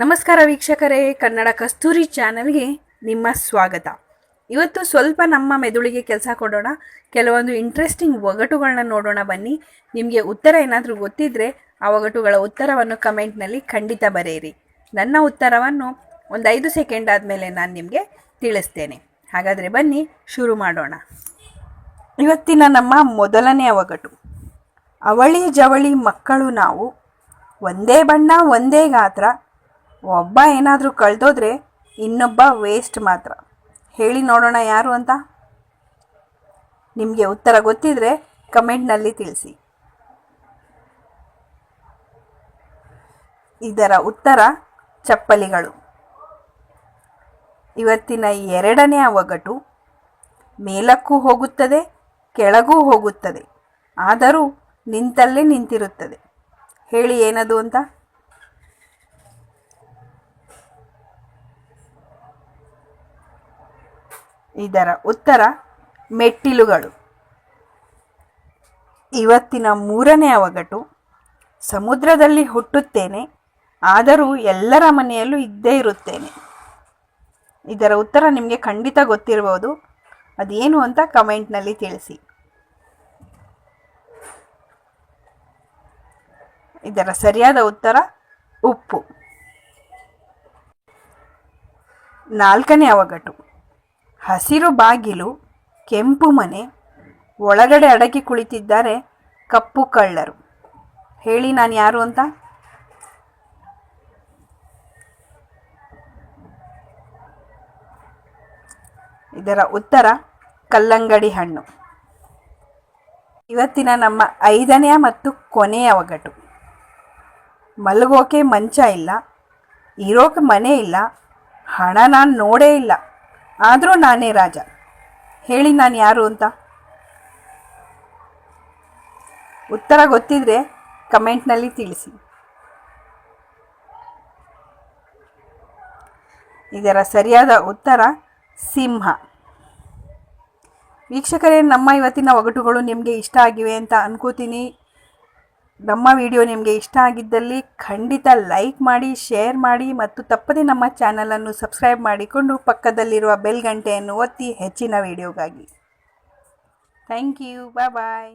ನಮಸ್ಕಾರ ವೀಕ್ಷಕರೇ, ಕನ್ನಡ ಕಸ್ತೂರಿ ಚಾನಲ್ಗೆ ನಿಮ್ಮ ಸ್ವಾಗತ. ಇವತ್ತು ಸ್ವಲ್ಪ ನಮ್ಮ ಮೆದುಳಿಗೆ ಕೆಲಸ ಕೊಡೋಣ, ಕೆಲವೊಂದು ಇಂಟ್ರೆಸ್ಟಿಂಗ್ ಒಗಟುಗಳನ್ನ ನೋಡೋಣ ಬನ್ನಿ. ನಿಮಗೆ ಉತ್ತರ ಏನಾದರೂ ಗೊತ್ತಿದ್ರೆ ಆ ಒಗಟುಗಳ ಉತ್ತರವನ್ನು ಕಮೆಂಟ್ನಲ್ಲಿ ಖಂಡಿತ ಬರೆಯಿರಿ. ನನ್ನ ಉತ್ತರವನ್ನು ಒಂದು ಐದು ಸೆಕೆಂಡ್ ಆದಮೇಲೆ ನಾನು ನಿಮಗೆ ತಿಳಿಸ್ತೇನೆ. ಹಾಗಾದರೆ ಬನ್ನಿ, ಶುರು ಮಾಡೋಣ. ಇವತ್ತಿನ ನಮ್ಮ ಮೊದಲನೆಯ ಒಗಟು. ಅವಳಿ ಜವಳಿ ಮಕ್ಕಳು ನಾವು, ಒಂದೇ ಬಣ್ಣ, ಒಂದೇ ಗಾತ್ರ ಒಬ್ಬ ಏನಾದರೂ ಕಳೆದೋದ್ರೆ ಇನ್ನೊಬ್ಬ ವೇಸ್ಟ್ ಮಾತ್ರ. ಹೇಳಿ ನೋಡೋಣ ಯಾರು ಅಂತ? ನಿಮಗೆ ಉತ್ತರ ಗೊತ್ತಿದ್ರೆ ಕಮೆಂಟ್ನಲ್ಲಿ ತಿಳಿಸಿ. ಇದರ ಉತ್ತರ ಚಪ್ಪಲಿಗಳು. ಇವತ್ತಿನ ಎರಡನೆಯ ಒಗಟು ಮೇಲಕ್ಕೂ ಹೋಗುತ್ತದೆ, ಕೆಳಗೂ ಹೋಗುತ್ತದೆ, ಆದರೂ ನಿಂತಲ್ಲೇ ನಿಂತಿರುತ್ತದೆ. ಹೇಳಿ ಏನದು ಅಂತ? ಇದರ ಉತ್ತರ ಮೆಟ್ಟಿಲುಗಳು. ಇವತ್ತಿನ ಮೂರನೇ ಅವಗಟು ಸಮುದ್ರದಲ್ಲಿ ಹುಟ್ಟುತ್ತೇನೆ, ಆದರೂ ಎಲ್ಲರ ಮನೆಯಲ್ಲೂ ಇದ್ದೇ ಇರುತ್ತೇನೆ. ಇದರ ಉತ್ತರ ನಿಮಗೆ ಖಂಡಿತ ಗೊತ್ತಿರಬಹುದು. ಅದೇನು ಅಂತ ಕಮೆಂಟ್ನಲ್ಲಿ ತಿಳಿಸಿ. ಇದರ ಸರಿಯಾದ ಉತ್ತರ ಉಪ್ಪು. ನಾಲ್ಕನೇ ಒಗಟು ಹಸಿರು ಬಾಗಿಲು, ಕೆಂಪು ಮನೆ, ಒಳಗಡೆ ಅಡಗಿ ಕುಳಿತಿದ್ದಾರೆ ಕಪ್ಪು ಕಳ್ಳರು. ಹೇಳಿ ನಾನು ಯಾರು ಅಂತ? ಇದರ ಉತ್ತರ ಕಲ್ಲಂಗಡಿ ಹಣ್ಣು. ಇವತ್ತಿನ ನಮ್ಮ ಐದನೆಯ ಮತ್ತು ಕೊನೆಯ ಒಗಟು ಮಲಗೋಕೆ ಮಂಚ ಇಲ್ಲ, ಇರೋಕೆ ಮನೆ ಇಲ್ಲ, ಹಣ ನಾನು ನೋಡೇ ಇಲ್ಲ. ಆದರೂ ನಾನೇ ರಾಜ. ಹೇಳಿ ನಾನು ಯಾರು ಅಂತ. ಉತ್ತರ ಗೊತ್ತಿದ್ರೆ ಕಮೆಂಟ್ನಲ್ಲಿ ತಿಳಿಸಿ. ಇದರ ಸರಿಯಾದ ಉತ್ತರ, ಸಿಂಹ. ವೀಕ್ಷಕರೇ, ನಮ್ಮ ಇವತ್ತಿನ ಒಗಟುಗಳು ನಿಮಗೆ ಇಷ್ಟ ಆಗಿವೆ ಅಂತ ಅನ್ಕೋತೀನಿ. ನಮ್ಮ ವಿಡಿಯೋ ನಿಮಗೆ ಇಷ್ಟ ಆಗಿದ್ದಲ್ಲಿ ಖಂಡಿತ ಲೈಕ್ ಮಾಡಿ, ಶೇರ್ ಮಾಡಿ ಮತ್ತು ತಪ್ಪದೆ ನಮ್ಮ ಚಾನಲನ್ನು ಸಬ್ಸ್ಕ್ರೈಬ್ ಮಾಡಿಕೊಂಡು ಪಕ್ಕದಲ್ಲಿರುವ ಬೆಲ್ ಗಂಟೆಯನ್ನು ಒತ್ತಿ ಹೆಚ್ಚಿನ ವಿಡಿಯೋಗಾಗಿ. Thank you bye bye